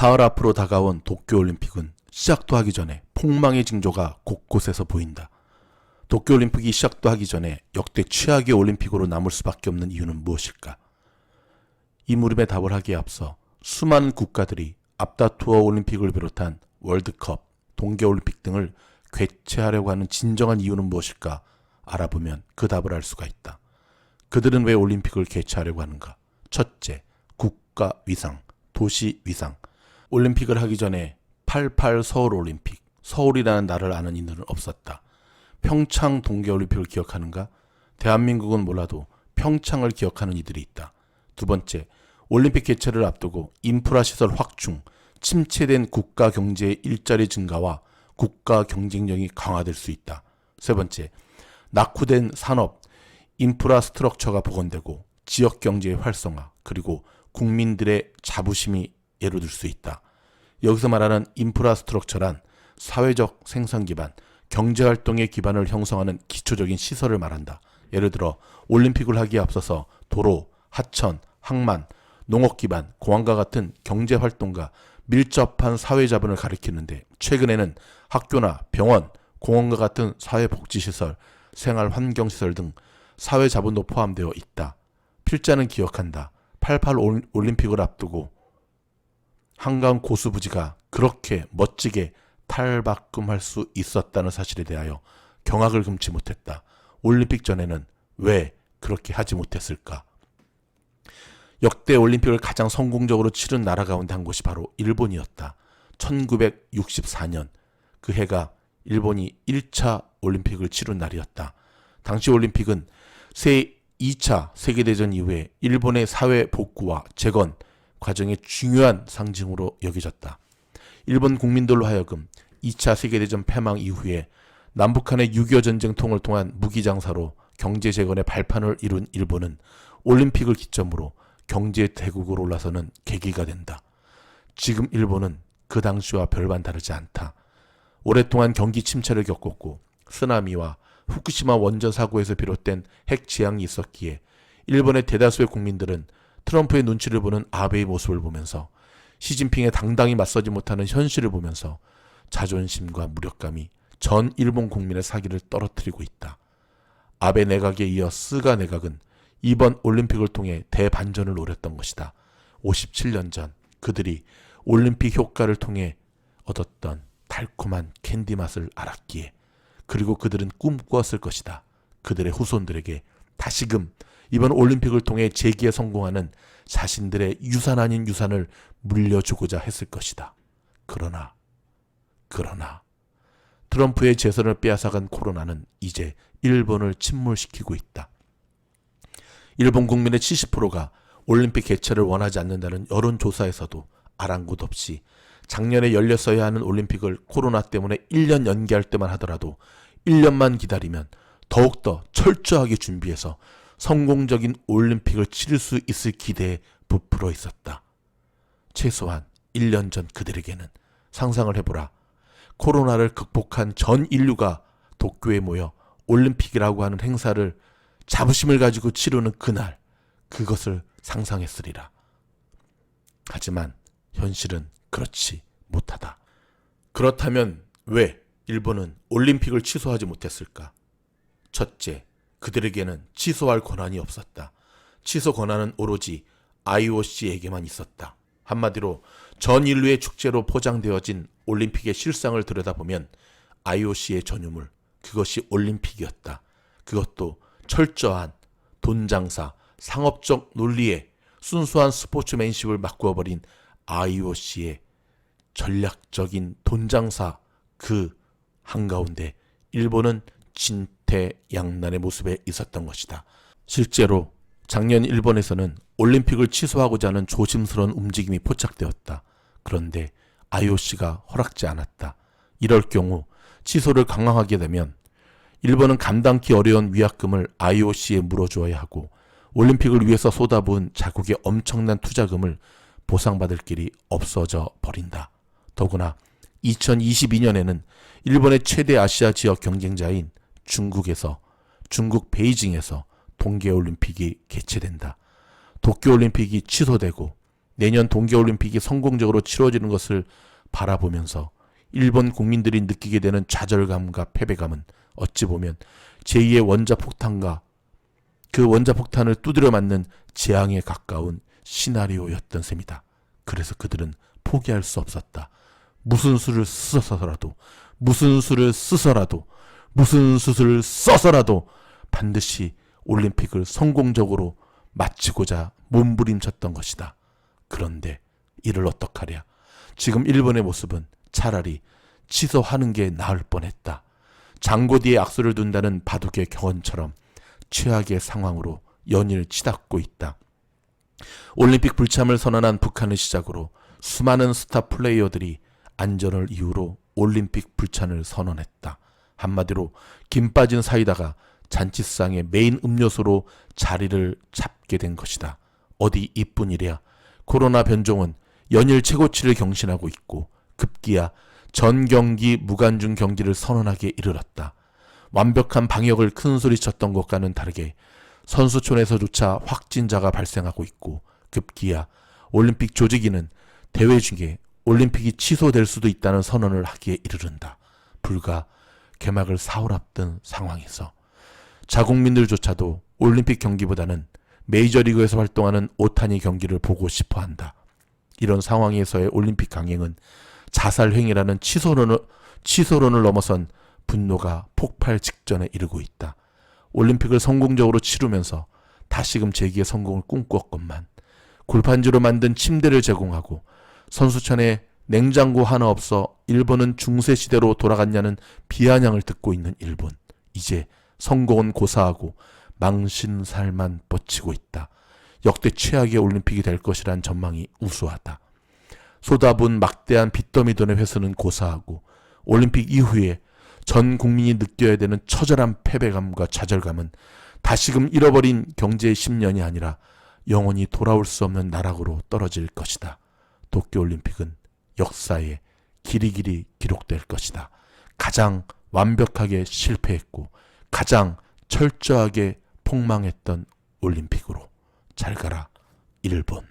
사흘 앞으로 다가온 도쿄올림픽은 시작도 하기 전에 폭망의 징조가 곳곳에서 보인다. 도쿄올림픽이 시작도 하기 전에 역대 최악의 올림픽으로 남을 수밖에 없는 이유는 무엇일까? 이 물음에 답을 하기에 앞서 수많은 국가들이 앞다투어 올림픽을 비롯한 월드컵, 동계올림픽 등을 개최하려고 하는 진정한 이유는 무엇일까 알아보면 그 답을 알 수가 있다. 그들은 왜 올림픽을 개최하려고 하는가? 첫째, 국가 위상, 도시 위상. 올림픽을 하기 전에 88 서울 올림픽, 서울이라는 나라를 아는 이들은 없었다. 평창 동계올림픽을 기억하는가? 대한민국은 몰라도 평창을 기억하는 이들이 있다. 두 번째, 올림픽 개최를 앞두고 인프라 시설 확충, 침체된 국가 경제의 일자리 증가와 국가 경쟁력이 강화될 수 있다. 세 번째, 낙후된 산업, 인프라 스트럭처가 복원되고 지역 경제의 활성화, 그리고 국민들의 자부심이 예로 들 수 있다. 여기서 말하는 인프라 스트럭처란 사회적 생산 기반, 경제 활동의 기반을 형성하는 기초적인 시설을 말한다. 예를 들어 올림픽을 하기에 앞서서 도로, 하천, 항만, 농업 기반, 공항과 같은 경제 활동과 밀접한 사회 자본을 가리키는데 최근에는 학교나 병원, 공원과 같은 사회 복지 시설, 생활 환경 시설 등 사회 자본도 포함되어 있다. 필자는 기억한다. 88 올- 올림픽을 앞두고 한강 고수부지가 그렇게 멋지게 탈바꿈할 수 있었다는 사실에 대하여 경악을 금치 못했다. 올림픽 전에는 왜 그렇게 하지 못했을까? 역대 올림픽을 가장 성공적으로 치른 나라 가운데 한 곳이 바로 일본이었다. 1964년 그 해가 일본이 1차 올림픽을 치른 날이었다. 당시 올림픽은 새 2차 세계대전 이후에 일본의 사회 복구와 재건 과정의 중요한 상징으로 여겨졌다. 일본 국민들로 하여금 2차 세계대전 패망 이후에 남북한의 6.25 전쟁통을 통한 무기장사로 경제 재건의 발판을 이룬 일본은 올림픽을 기점으로 경제 대국으로 올라서는 계기가 된다. 지금 일본은 그 당시와 별반 다르지 않다. 오랫동안 경기 침체를 겪었고 쓰나미와 후쿠시마 원전 사고에서 비롯된 핵 재앙이 있었기에 일본의 대다수의 국민들은 트럼프의 눈치를 보는 아베의 모습을 보면서 시진핑에 당당히 맞서지 못하는 현실을 보면서 자존심과 무력감이 전 일본 국민의 사기를 떨어뜨리고 있다. 아베 내각에 이어 스가 내각은 이번 올림픽을 통해 대반전을 노렸던 것이다. 57년 전 그들이 올림픽 효과를 통해 얻었던 달콤한 캔디 맛을 알았기에 그리고 그들은 꿈꾸었을 것이다. 그들의 후손들에게 다시금 이번 올림픽을 통해 재기에 성공하는 자신들의 유산 아닌 유산을 물려주고자 했을 것이다. 그러나, 그러나, 트럼프의 재선을 빼앗아간 코로나는 이제 일본을 침몰시키고 있다. 일본 국민의 70%가 올림픽 개최를 원하지 않는다는 여론조사에서도 아랑곳 없이 작년에 열렸어야 하는 올림픽을 코로나 때문에 1년 연기할 때만 하더라도 1년만 기다리면 더욱더 철저하게 준비해서 성공적인 올림픽을 치를 수 있을 기대에 부풀어 있었다. 최소한 1년 전 그들에게는 상상을 해보라. 코로나를 극복한 전 인류가 도쿄에 모여 올림픽이라고 하는 행사를 자부심을 가지고 치르는 그날, 그것을 상상했으리라. 하지만 현실은 그렇지 못하다. 그렇다면 왜 일본은 올림픽을 취소하지 못했을까? 첫째, 그들에게는 취소할 권한이 없었다. 취소 권한은 오로지 IOC에게만 있었다. 한마디로 전 인류의 축제로 포장되어진 올림픽의 실상을 들여다보면 IOC의 전유물, 그것이 올림픽이었다. 그것도 철저한 돈 장사, 상업적 논리에 순수한 스포츠맨십을 바꾸어버린 IOC의 전략적인 돈 장사 그 한가운데 일본은 진 퇴양난의 모습에 있었던 것이다. 실제로 작년 일본에서는 올림픽을 취소하고자 하는 조심스러운 움직임이 포착되었다. 그런데 IOC가 허락지 않았다. 이럴 경우 취소를 강화하게 되면 일본은 감당기 어려운 위약금을 IOC에 물어주어야 하고 올림픽을 위해서 쏟아부은 자국의 엄청난 투자금을 보상받을 길이 없어져 버린다. 더구나 2022년에는 일본의 최대 아시아 지역 경쟁자인 중국에서 중국 베이징에서 동계올림픽이 개최된다. 도쿄올림픽이 취소되고 내년 동계올림픽이 성공적으로 치러지는 것을 바라보면서 일본 국민들이 느끼게 되는 좌절감과 패배감은 어찌 보면 제2의 원자폭탄과 그 원자폭탄을 두드려 맞는 재앙에 가까운 시나리오였던 셈이다. 그래서 그들은 포기할 수 없었다. 무슨 수를 써서라도, 무슨 수를 쓰서라도, 무슨 수를 써서라도 반드시 올림픽을 성공적으로 마치고자 몸부림쳤던 것이다. 그런데 이를 어떡하랴. 지금 일본의 모습은 차라리 취소하는 게 나을 뻔했다. 장고 뒤에 악수를 둔다는 바둑의 경언처럼 최악의 상황으로 연일 치닫고 있다. 올림픽 불참을 선언한 북한을 시작으로 수많은 스타 플레이어들이 안전을 이유로 올림픽 불참을 선언했다. 한마디로 김 빠진 사이다가 잔치상의 메인 음료수로 자리를 잡게 된 것이다. 어디 이뿐이랴. 코로나 변종은 연일 최고치를 경신하고 있고 급기야 전 경기 무관중 경기를 선언하기에 이르렀다. 완벽한 방역을 큰 소리쳤던 것과는 다르게 선수촌에서조차 확진자가 발생하고 있고 급기야 올림픽 조직위는 대회 중에 올림픽이 취소될 수도 있다는 선언을 하기에 이르른다. 불과 개막을 사흘 앞둔 상황에서 자국민들조차도 올림픽 경기보다는 메이저리그에서 활동하는 오타니 경기를 보고 싶어 한다. 이런 상황에서의 올림픽 강행은 자살 행위라는 취소론을, 취소론을 넘어선 분노가 폭발 직전에 이르고 있다. 올림픽을 성공적으로 치르면서 다시금 재기의 성공을 꿈꾸었건만 굴판지로 만든 침대를 제공하고 선수촌에 냉장고 하나 없어 일본은 중세 시대로 돌아갔냐는 비아냥을 듣고 있는 일본. 이제 성공은 고사하고 망신살만 뻗치고 있다. 역대 최악의 올림픽이 될 것이란 전망이 우수하다. 쏟아본 막대한 빚더미 돈의 회수는 고사하고 올림픽 이후에 전 국민이 느껴야 되는 처절한 패배감과 좌절감은 다시금 잃어버린 경제의 10년이 아니라 영원히 돌아올 수 없는 나락으로 떨어질 것이다. 도쿄올림픽은 역사에 길이 길이 기록될 것이다. 가장 완벽하게 실패했고 가장 철저하게 폭망했던 올림픽으로 잘 가라 일본.